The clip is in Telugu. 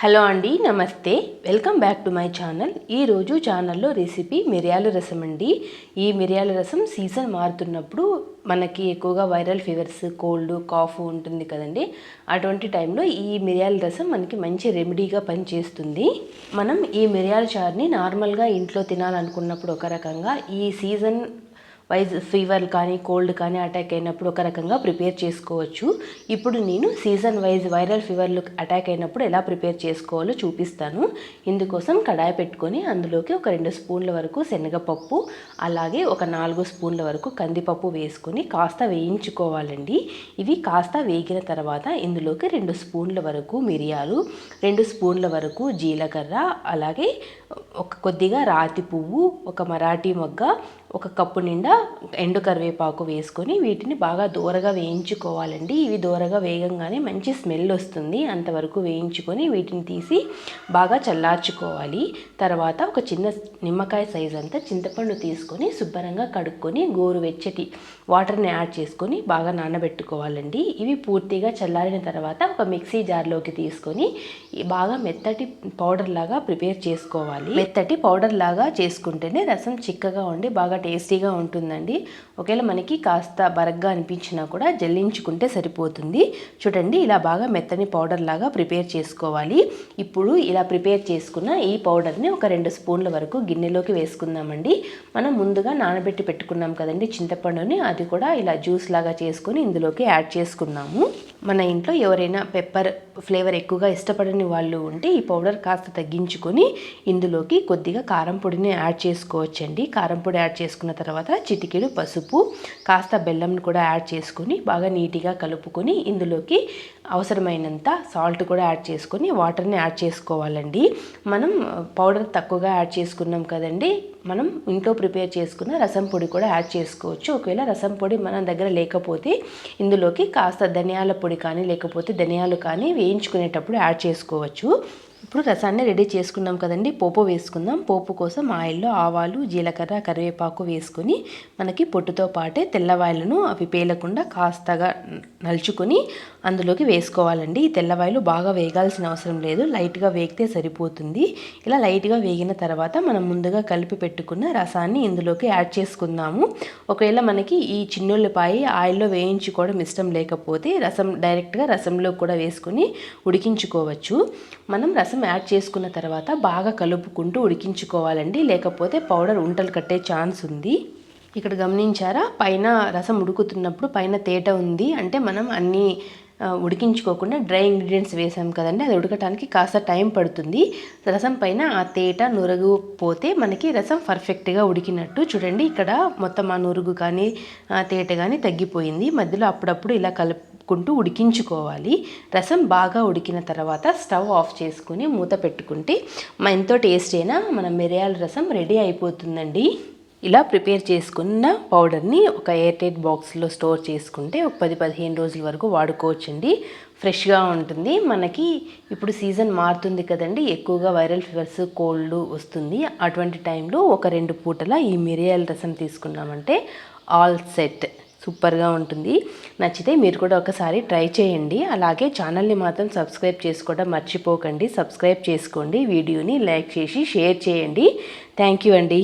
హలో అండి నమస్తే. Welcome back to my channel ఈరోజు ఛానల్లో రెసిపీ మిరియాల రసం అండి. ఈ మిరియాల రసం సీజన్ మారుతున్నప్పుడు మనకి ఎక్కువగా వైరల్ ఫీవర్స్ కోల్డ్ కాఫ్ ఉంటుంది కదండి. అటువంటి టైంలో ఈ మిరియాల రసం మనకి మంచి రెమెడీగా పనిచేస్తుంది. మనం ఈ మిరియాల చారుని నార్మల్గా ఇంట్లో తినాలనుకున్నప్పుడు ఒక రకంగా ఈ సీజన్ వైజ్ ఫీవర్ కానీ కోల్డ్ కానీ అటాక్ అయినప్పుడు ఒక రకంగా ప్రిపేర్ చేసుకోవచ్చు. ఇప్పుడు నేను సీజన్ వైజ్ వైరల్ ఫీవర్లు అటాక్ అయినప్పుడు ఎలా ప్రిపేర్ చేసుకోవాలో చూపిస్తాను. ఇందుకోసం కడాయి పెట్టుకొని అందులోకి ఒక రెండు స్పూన్ల వరకు శనగపప్పు అలాగే ఒక నాలుగు స్పూన్ల వరకు కందిపప్పు వేసుకొని కాస్త వేయించుకోవాలండి. ఇవి కాస్త వేగిన తర్వాత ఇందులోకి రెండు స్పూన్ల వరకు మిరియాలు రెండు స్పూన్ల వరకు జీలకర్ర అలాగే ఒక కొద్దిగా రాతి పువ్వు ఒక మరాఠీ మొగ్గ ఒక కప్పు నిండా ఎండు కరివేపాకు వేసుకొని వీటిని బాగా దూరగా వేయించుకోవాలండి. ఇవి దూరగా వేగంగానే మంచి స్మెల్ వస్తుంది. అంతవరకు వేయించుకొని వీటిని తీసి బాగా చల్లార్చుకోవాలి. తర్వాత ఒక చిన్న నిమ్మకాయ సైజ్ అంతా చింతపండు తీసుకొని శుభ్రంగా కడుక్కొని గోరువెచ్చటి వాటర్ని యాడ్ చేసుకొని బాగా నానబెట్టుకోవాలండి. ఇవి పూర్తిగా చల్లారిన తర్వాత ఒక మిక్సీ జార్లోకి తీసుకొని బాగా మెత్తటి పౌడర్ లాగా ప్రిపేర్ చేసుకోవాలి. మెత్తటి పౌడర్ లాగా చేసుకుంటేనే రసం చిక్కగా ఉండి బాగా టేస్టీగా ఉంటుందండి. ఒకవేళ మనకి కాస్త బరగ్గా అనిపించినా కూడా జల్లించుకుంటే సరిపోతుంది. చూడండి ఇలా బాగా మెత్తని పౌడర్ లాగా ప్రిపేర్ చేసుకోవాలి. ఇప్పుడు ఇలా ప్రిపేర్ చేసుకున్న ఈ పౌడర్ని ఒక రెండు స్పూన్ల వరకు గిన్నెలోకి వేసుకుందామండి. మనం ముందుగా నానబెట్టి పెట్టుకున్నాం కదండి చింతపండుని అది కూడా ఇలా జ్యూస్ లాగా చేసుకొని ఇందులోకి యాడ్ చేసుకున్నాము. మన ఇంట్లో ఎవరైనా పెప్పర్ ఫ్లేవర్ ఎక్కువగా ఇష్టపడని వాళ్ళు ఉంటే ఈ పౌడర్ కాస్త తగ్గించుకొని ఇందులోకి కొద్దిగా కారం పొడిని యాడ్ చేసుకోవచ్చండి. కారం పొడి యాడ్ చేసుకున్న తర్వాత చిటికెడు పసుపు కాస్త బెల్లంను కూడా యాడ్ చేసుకొని బాగా నీట్గా కలుపుకొని ఇందులోకి అవసరమైనంత సాల్ట్ కూడా యాడ్ చేసుకొని వాటర్ని యాడ్ చేసుకోవాలండి. మనం పౌడర్ తక్కువగా యాడ్ చేసుకున్నాం కదండి మనం ఇంట్లో ప్రిపేర్ చేసుకున్న రసం పొడి కూడా యాడ్ చేసుకోవచ్చు. ఒకవేళ రసం పొడి మన దగ్గర లేకపోతే ఇందులోకి కాస్త ధనియాల పొడి కానీ లేకపోతే ధనియాలు కానీ వేయించుకునేటప్పుడు యాడ్ చేసుకోవచ్చు. ఇప్పుడు రసాన్ని రెడీ చేసుకున్నాం కదండి. పోపు వేసుకుందాం. పోపు కోసం ఆయిల్లో ఆవాలు జీలకర్ర కరివేపాకు వేసుకొని మనకి పొట్టుతో పాటే తెల్లవాయలను అవి పేలకుండా కాస్తగా నలుచుకొని అందులోకి వేసుకోవాలండి. ఈ తెల్లవాయలు బాగా వేగాల్సిన అవసరం లేదు. లైట్గా వేగితే సరిపోతుంది. ఇలా లైట్గా వేగిన తర్వాత మనం ముందుగా కలిపి పెట్టుకున్న రసాన్ని ఇందులోకి యాడ్ చేసుకుందాము. ఒకవేళ మనకి ఈ చిన్నుల్లిపాయి ఆయిల్లో వేయించుకోవడం ఇష్టం లేకపోతే రసం డైరెక్ట్గా రసంలో కూడా వేసుకొని ఉడికించుకోవచ్చు. మనం రసం యాడ్ చేసుకున్న తర్వాత బాగా కలుపుకుంటూ ఉడికించుకోవాలండి. లేకపోతే పౌడర్ ఉంటలు కట్టే ఛాన్స్ ఉంది. ఇక్కడ గమనించారా? పైన రసం ఉడుకుతున్నప్పుడు పైన తేట ఉంది. అంటే మనం అన్నీ ఉడికించుకోకుండా డ్రై ఇంగ్రీడియంట్స్ వేసాం కదండి. అది ఉడకటానికి కాస్త టైం పడుతుంది. రసం పైన ఆ తేట నురుగు పోతే మనకి రసం పర్ఫెక్ట్గా ఉడికినట్టు. చూడండి ఇక్కడ మొత్తం ఆ నురుగు కానీ తేట కానీ తగ్గిపోయింది. మధ్యలో అప్పుడప్పుడు ఇలా కలుపు కలుపుకుంటూ ఉడికించుకోవాలి. రసం బాగా ఉడికిన తర్వాత స్టవ్ ఆఫ్ చేసుకుని మూత పెట్టుకుంటే ఎంతో టేస్ట్ అయినా మన మిరియాల రసం రెడీ అయిపోతుందండి. ఇలా ప్రిపేర్ చేసుకున్న పౌడర్ని ఒక ఎయిర్ టైట్ బాక్స్లో స్టోర్ చేసుకుంటే ఒక పది పదిహేను రోజుల వరకు వాడుకోవచ్చండి. ఫ్రెష్గా ఉంటుంది. మనకి ఇప్పుడు సీజన్ మారుతుంది కదండి. ఎక్కువగా వైరల్ ఫీవర్స్ కోల్డ్ వస్తుంది. అటువంటి టైంలో ఒక రెండు పూటల ఈ మిరియాల రసం తీసుకున్నామంటే ఆల్ సెట్. సూపర్గా ఉంటుంది. నచ్చితే మీరు కూడా ఒకసారి ట్రై చేయండి. అలాగే ఛానల్ని మాత్రం సబ్స్క్రైబ్ చేసుకోవడం మర్చిపోకండి. సబ్స్క్రైబ్ చేసుకోండి. వీడియోని లైక్ చేసి షేర్ చేయండి. థ్యాంక్ యూ అండి.